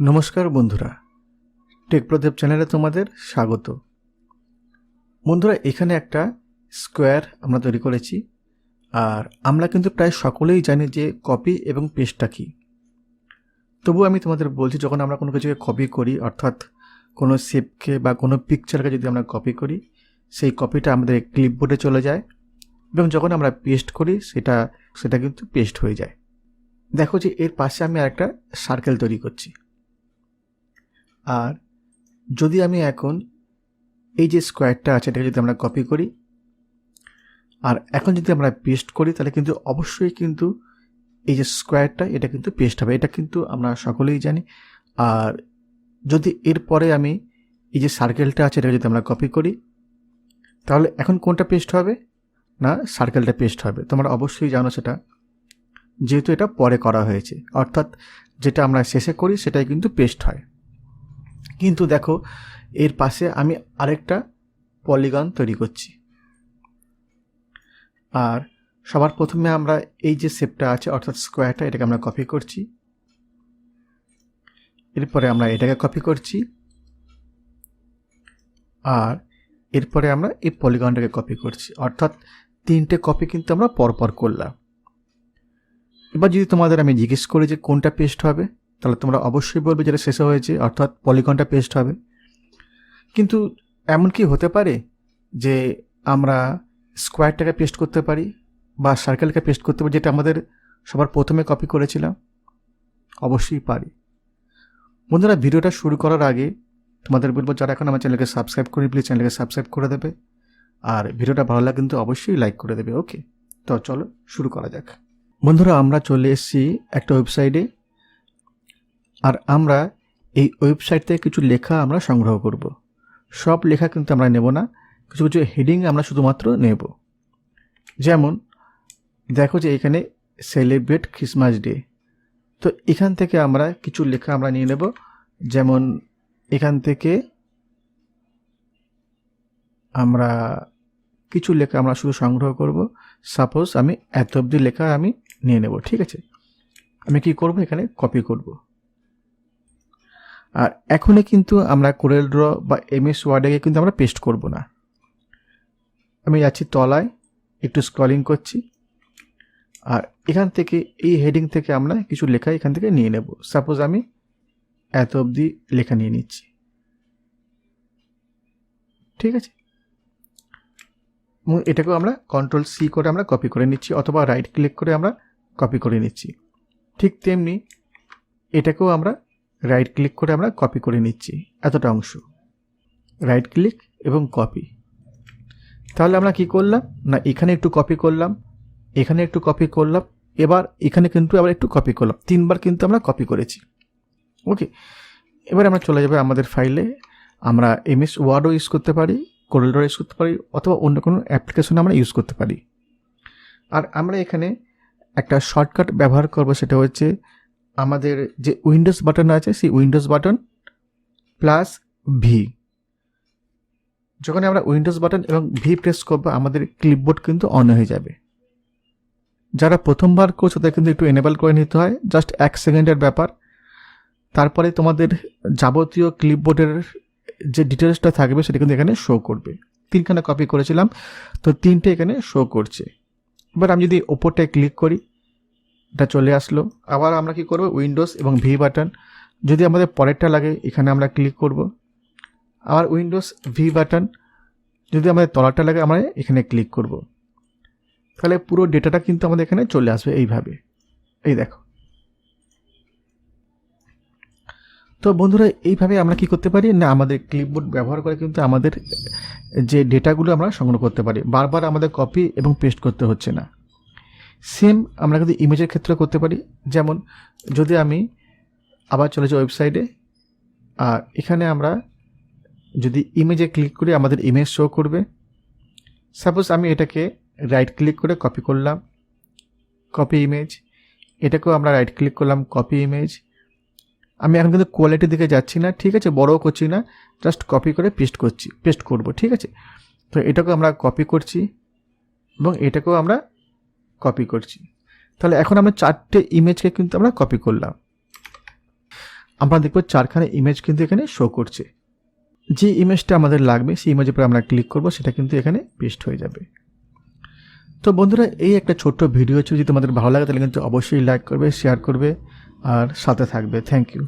নমস্কার বন্ধুরা। টেকপ্রদেব চ্যানেলে তোমাদের স্বাগত। বন্ধুরা, এখানে একটা স্কোয়ার আমরা তৈরি করেছি। আর আমরা কিন্তু প্রায় সকলেই জানি যে কপি এবং পেস্টটা কী। তবু আমি তোমাদের বলছি, যখন আমরা কোনো কিছুকে কপি করি, অর্থাৎ কোনো শেপকে বা কোনো পিকচারকে যদি আমরা কপি করি, সেই কপিটা আমাদের ক্লিপবোর্ডে চলে যায় এবং যখন আমরা পেস্ট করি, সেটা সেটা কিন্তু পেস্ট হয়ে যায়। দেখো যে এর পাশে আমি আরেকটা সার্কেল তৈরি করছি। আর যদি আমি এখন এই যে স্কোয়ারটা আছে, এটাকে যদি আমরা কপি করি, আর এখন যদি আমরা পেস্ট করি, তাহলে কিন্তু অবশ্যই কিন্তু এই যে স্কোয়ারটা, এটা কিন্তু পেস্ট হবে। এটা কিন্তু আমরা সকলেই জানি। আর যদি এরপরে আমি এই যে সার্কেলটা আছে, এটাকে যদি আমরা কপি করি, তাহলে এখন কোনটা পেস্ট হবে? না সার্কেলটা পেস্ট হবে। তোমরা অবশ্যই জানো সেটা, যেহেতু এটা পরে করা হয়েছে। অর্থাৎ যেটা আমরা শেষে করি, সেটাই কিন্তু পেস্ট হয়। কিন্তু দেখো, এর পাশে আমি আরেকটা পলিগন তৈরি করছি। আর সবার প্রথমে আমরা এই যে শেপটা আছে, অর্থাৎ স্কোয়ারটা এটাকে আমরা কপি করছি। এরপরে আমরা এটাকে কপি করছি। আর এরপরে আমরা এই পলিগনটাকে কপি করছি। অর্থাৎ তিনটে কপি কিন্তু আমরা পরপর করলাম। এবার যদি তোমাদের আমি জিজ্ঞেস করি যে কোনটা পেস্ট হবে তাহলে তোমরা অবশ্যই বলবে যেটা শেষে হয়েছে, অর্থাৎ পলিকনটা পেস্ট হবে। কিন্তু এমন কি হতে পারে যে আমরা স্কোয়ারটাকে পেস্ট করতে পারি বা সার্কেলকে পেস্ট করতে পারি, যেটা আমাদের সবার প্রথমে কপি করেছিলাম? অবশ্যই পারি। বন্ধুরা, ভিডিওটা শুরু করার আগে তোমাদের বলব, যারা এখন আমার চ্যানেলকে সাবস্ক্রাইব করি প্লিজ চ্যানেলকে সাবস্ক্রাইব করে দেবে। আর ভিডিওটা ভালো লাগে কিন্তু অবশ্যই লাইক করে দেবে ওকে তো চলো শুরু করা যাক। বন্ধুরা, আমরা চলে এসেছি একটা ওয়েবসাইটে আর আমরা এই ওয়েবসাইট থেকে কিছু লেখা আমরা সংগ্রহ করব। সব লেখা কিন্তু আমরা নেব না, কিছু কিছু হেডিং আমরা শুধুমাত্র নেব। যেমন, দেখো যে এখানে সেলিব্রেট ক্রিসমাস ডে তো এখান থেকে আমরা কিছু লেখা আমরা নিয়ে নেব। যেমন, এখান থেকে আমরা কিছু লেখা আমরা শুধু সংগ্রহ করব। সাপোজ আমি এত অবধি লেখা আমি নিয়ে নেব, ঠিক আছে? আমি কি করব এখানে? কপি করব। আর এখনই কিন্তু আমরা কোরেল ড্র বা এম এস ওয়ার্ডে কিন্তু আমরা পেস্ট করব না। আমি যাচ্ছি তলায়, একটু স্ক্রলিং করছি। আর এখান থেকে, এই হেডিং থেকে আমরা কিছু লেখা এখান থেকে নিয়ে নেব। সাপোজ আমি এত অবধি লেখা নিয়ে নিচ্ছি। ঠিক আছে? এবং এটাকেও আমরা কন্ট্রোল সি করে আমরা কপি করে নিচ্ছি, অথবা রাইট ক্লিক করে আমরা কপি করে নিচ্ছি। ঠিক তেমনি এটাকেও আমরা রাইট ক্লিক করে আমরা কপি করে নিচ্ছি, এতটা অংশ। রাইট ক্লিক এবং কপি তাহলে আমরা কি করলাম? না, এখানে একটু কপি করলাম, এখানে একটু কপি করলাম, এবার এখানে কিন্তু আবার একটু কপি করলাম, তিনবার কিন্তু আমরা কপি করেছি। ওকে এবার আমরা চলে যাবে আমাদের ফাইলে আমরা এমএস ওয়ার্ডও ইউজ করতে পারি কোরেলডর ইউজ করতে পারি, অথবা অন্য কোনো অ্যাপ্লিকেশন আমরা ইউজ করতে পারি। আর আমরা এখানে একটা শর্টকাট ব্যবহার করব, সেটা হচ্ছে আমাদের যে উইন্ডোজ বাটন আছে, সেই উইন্ডোজ বাটন প্লাস ভি যখন আমরা উইন্ডোজ বাটন এবং ভি প্রেস করব, আমাদের ক্লিপবোর্ড কিন্তু অন হয়ে যাবে। যারা প্রথমবার করছ, তাদের কিন্তু একটু এনেবল করে নিতে হয়। জাস্ট এক সেকেন্ডের ব্যাপার। তারপরে তোমাদের যাবতীয় ক্লিপবোর্ডের যে ডিটেলসটা থাকবে, সেটা কিন্তু এখানে শো করবে। তিনখানা কপি করেছিলাম, তো তিনটে এখানে শো করছে। এবার আমি যদি ওপরটায় ক্লিক করি এটা চলে আসলো। আবার আমরা কি করব? উইন্ডোজ এবং ভি বাটন যদি আমাদের পরেরটা লাগে, এখানে আমরা ক্লিক করব। আবার উইন্ডোজ ভি বাটন যদি আমাদের তলারটা লাগে, আমরা এখানে ক্লিক করব। তাহলে পুরো ডেটাটা কিন্তু আমাদের এখানে চলে আসবে এইভাবে। এই দেখো। তো বন্ধুরা, এইভাবে আমরা কি করতে পারি? না, আমাদের ক্লিপবোর্ড ব্যবহার করে কিন্তু আমাদের যে ডেটাগুলো আমরা সংগ্রহ করতে পারি। বারবার আমাদের কপি এবং পেস্ট করতে হচ্ছে না। সেম আমরা কিন্তু ইমেজের ক্ষেত্রে করতে পারি। যেমন, যদি আমি আবার চলে যাই ওয়েবসাইটে আর এখানে আমরা যদি ইমেজে ক্লিক করি, আমাদের ইমেজ শো করবে। সাপোজ আমি এটাকে রাইট ক্লিক করে কপি করলাম কপি ইমেজ এটাকেও আমরা রাইট ক্লিক করলাম কপি ইমেজ আমি এখন কিন্তু কোয়ালিটির দিকে যাচ্ছি না, ঠিক আছে? বড়ও করছি না জাস্ট কপি করে পেস্ট করছি পেস্ট করব, ঠিক আছে? তো এটাকেও আমরা কপি করছি এবং এটাকেও আমরা কপি করছি। তাহলে এখন আমরা চারটে ইমেজকে কিন্তু আমরা কপি করলাম। আমরা দেখব চারখানে ইমেজ কিন্তু এখানে শো করছে। যে ইমেজটা আমাদের লাগবে, সেই ইমেজের উপরে আমরা ক্লিক করব, সেটা কিন্তু এখানে পেস্ট হয়ে যাবে। তো বন্ধুরা, এই একটা ছোট্ট ভিডিও ছিল। যদি তোমাদের ভালো লাগে, তাহলে কিন্তু অবশ্যই লাইক করবে শেয়ার করবে, আর সাথে থাকবে। Thank you